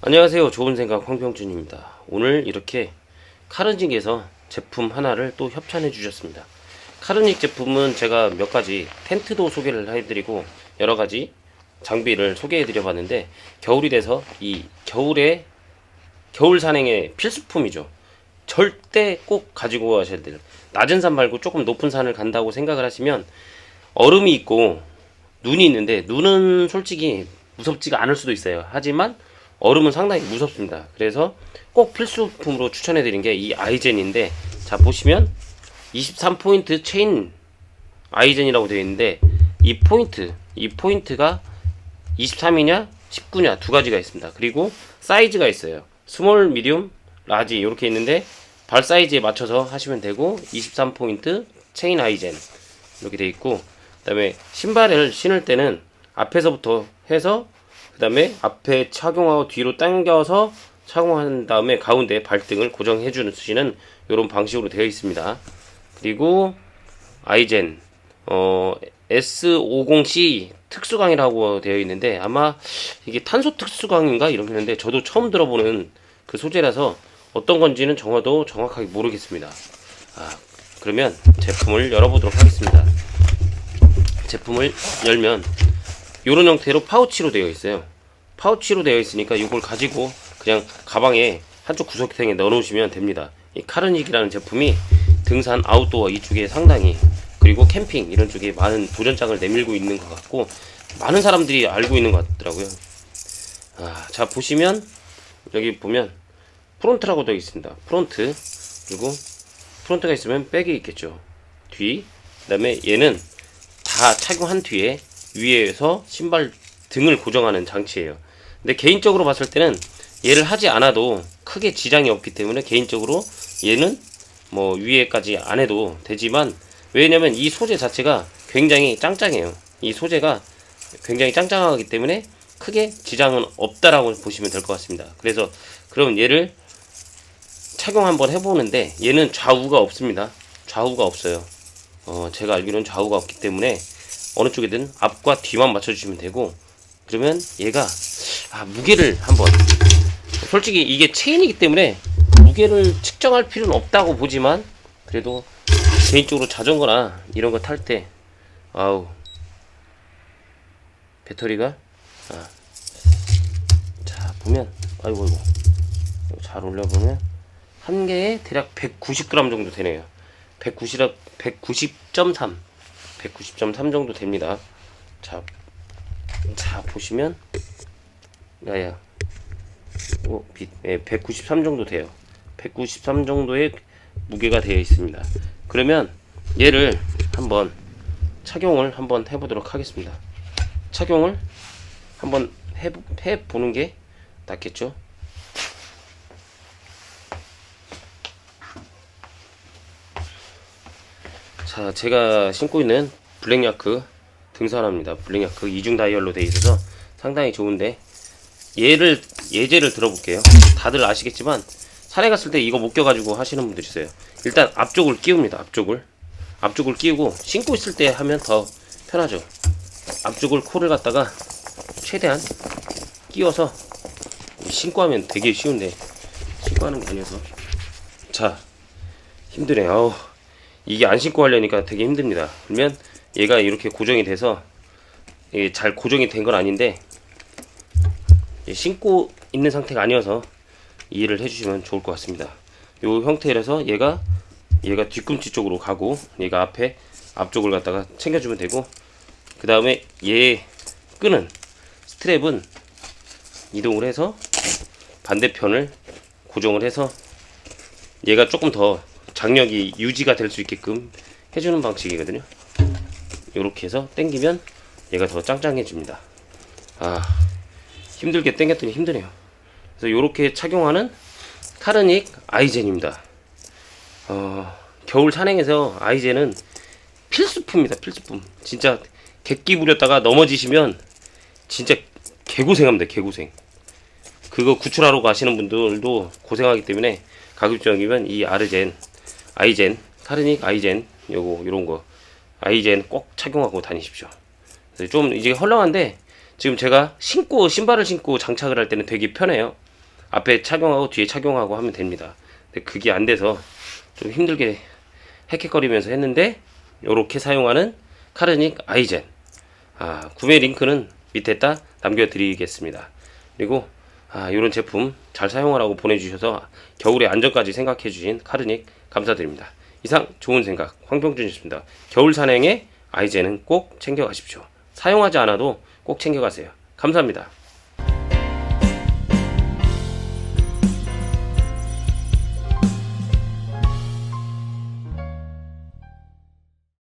안녕하세요. 좋은 생각 황병준입니다. 오늘 이렇게 카르닉에서 제품 하나를 또 협찬해 주셨습니다. 카르닉 제품은 제가 몇 가지 텐트도 소개를 해드리고 여러 가지 장비를 소개해 드려 봤는데 겨울이 돼서 이 겨울에 겨울 산행의 필수품이죠. 절대 꼭 가지고 가셔야 돼요. 낮은 산 말고 조금 높은 산을 간다고 생각을 하시면 얼음이 있고 눈이 있는데 눈은 솔직히 무섭지가 않을 수도 있어요. 하지만 얼음은 상당히 무섭습니다. 그래서 꼭 필수품으로 추천해 드린 게 이 아이젠인데 자 보시면 23포인트 체인 아이젠이라고 되어 있는데 이 포인트 이 포인트가 23이냐 19냐 두 가지가 있습니다. 그리고 사이즈가 있어요. 스몰, 미디움, 라지 이렇게 있는데 발 사이즈에 맞춰서 하시면 되고 23 포인트 체인 아이젠 이렇게 돼 있고 그다음에 신발을 신을 때는 앞에서부터 해서 그 다음에 앞에 착용하고 뒤로 당겨서 착용한 다음에 가운데 발등을 고정해 주시는 이런 방식으로 되어 있습니다. 그리고 아이젠 어 S50C 특수광이라고 되어 있는데 아마 이게 탄소 특수광인가 이렇게 했는데 저도 처음 들어보는 그 소재라서 어떤 건지는 정화도 정확하게 모르겠습니다. 아, 그러면 제품을 열어보도록 하겠습니다. 제품을 열면 이런 형태로 파우치로 되어 있어요. 파우치로 되어 있으니까 이걸 가지고 그냥 가방에 한쪽 구석탱에 넣어 놓으시면 됩니다. 이 카르닉이라는 제품이 등산 아웃도어 이쪽에 상당히 그리고 캠핑 이런 쪽에 많은 도전장을 내밀고 있는 것 같고 많은 사람들이 알고 있는 것 같더라고요. 아, 자 보시면 여기 보면 프론트라고 되어 있습니다. 프론트 그리고 프론트가 있으면 백이 있겠죠. 뒤 그다음에 얘는 다 착용한 뒤에 위에서 신발 등을 고정하는 장치예요. 근데 개인적으로 봤을 때는 얘를 하지 않아도 크게 지장이 없기 때문에 개인적으로 얘는 뭐 위에까지 안 해도 되지만 왜냐면 이 소재 자체가 굉장히 짱짱해요. 이 소재가 굉장히 짱짱하기 때문에 크게 지장은 없다라고 보시면 될 것 같습니다. 그래서 그럼 얘를 착용 한번 해보는데 얘는 좌우가 없습니다. 좌우가 없어요. 어, 제가 알기로는 좌우가 없기 때문에 어느 쪽이든 앞과 뒤만 맞춰주시면 되고 그러면 얘가 아, 무게를 한번. 솔직히 이게 체인이기 때문에 무게를 측정할 필요는 없다고 보지만 그래도 개인적으로 자전거나 이런 거 탈 때 아우 배터리가 아, 자 보면 아이고 아이고. 잘 올려보면 한 개에 대략 190g 정도 되네요. 190 190.3 190.3 정도 됩니다. 자, 자 보시면 야야. 오, 빛, 예, 193 정도 돼요. 193 정도의 무게가 되어 있습니다. 그러면 얘를 한번 착용을 한번 해보도록 하겠습니다. 착용을 한번 해, 해보는 게 낫겠죠? 자 제가 신고 있는 블랙야크 등산화입니다. 블랙야크 이중 다이얼로 되어 있어서 상당히 좋은데 얘를 예제를 들어볼게요. 다들 아시겠지만 산에 갔을 때 이거 못 껴가지고 하시는 분들 있어요. 일단 앞쪽을 끼웁니다 앞쪽을. 앞쪽을 끼우고 신고 있을 때 하면 더 편하죠. 앞쪽을 코를 갖다가 최대한 끼워서 신고 하면 되게 쉬운데 신고 하는 게 아니어서. 자 힘드네 아우 이게 안 신고 하려니까 되게 힘듭니다. 그러면 얘가 이렇게 고정이 돼서 잘 고정이 된 건 아닌데 신고 있는 상태가 아니어서 이해를 해주시면 좋을 것 같습니다. 요 형태라서 얘가 얘가 뒤꿈치 쪽으로 가고 얘가 앞에 앞쪽을 갖다가 챙겨주면 되고 그 다음에 얘 끄는 스트랩은 이동을 해서 반대편을 고정을 해서 얘가 조금 더 장력이 유지가 될 수 있게끔 해주는 방식이거든요. 이렇게 해서 당기면 얘가 더 짱짱해집니다. 아 힘들게 당겼더니 힘드네요. 그래서 이렇게 착용하는 카르닉 아이젠입니다. 어, 겨울 산행에서 아이젠은 필수품입니다. 필수품. 진짜 객기 부렸다가 넘어지시면 진짜 개고생합니다. 개고생. 그거 구출하러 가시는 분들도 고생하기 때문에 가급적이면 이 아르젠, 아이젠, 카르닉 아이젠 요거 요런 거 아이젠 꼭 착용하고 다니십시오. 좀 이제 헐렁한데 지금 제가 신고 신발을 신고 장착을 할 때는 되게 편해요. 앞에 착용하고 뒤에 착용하고 하면 됩니다. 근데 그게 안 돼서 좀 힘들게 헥헥거리면서 했는데 이렇게 사용하는 카르닉 아이젠 아, 구매 링크는 밑에다 남겨드리겠습니다. 그리고 아, 이런 제품 잘 사용하라고 보내주셔서 겨울의 안전까지 생각해 주신 카르닉 감사드립니다. 이상 좋은 생각 황병준이었습니다. 겨울 산행에 아이젠은 꼭 챙겨가십시오. 사용하지 않아도 꼭 챙겨가세요. 감사합니다.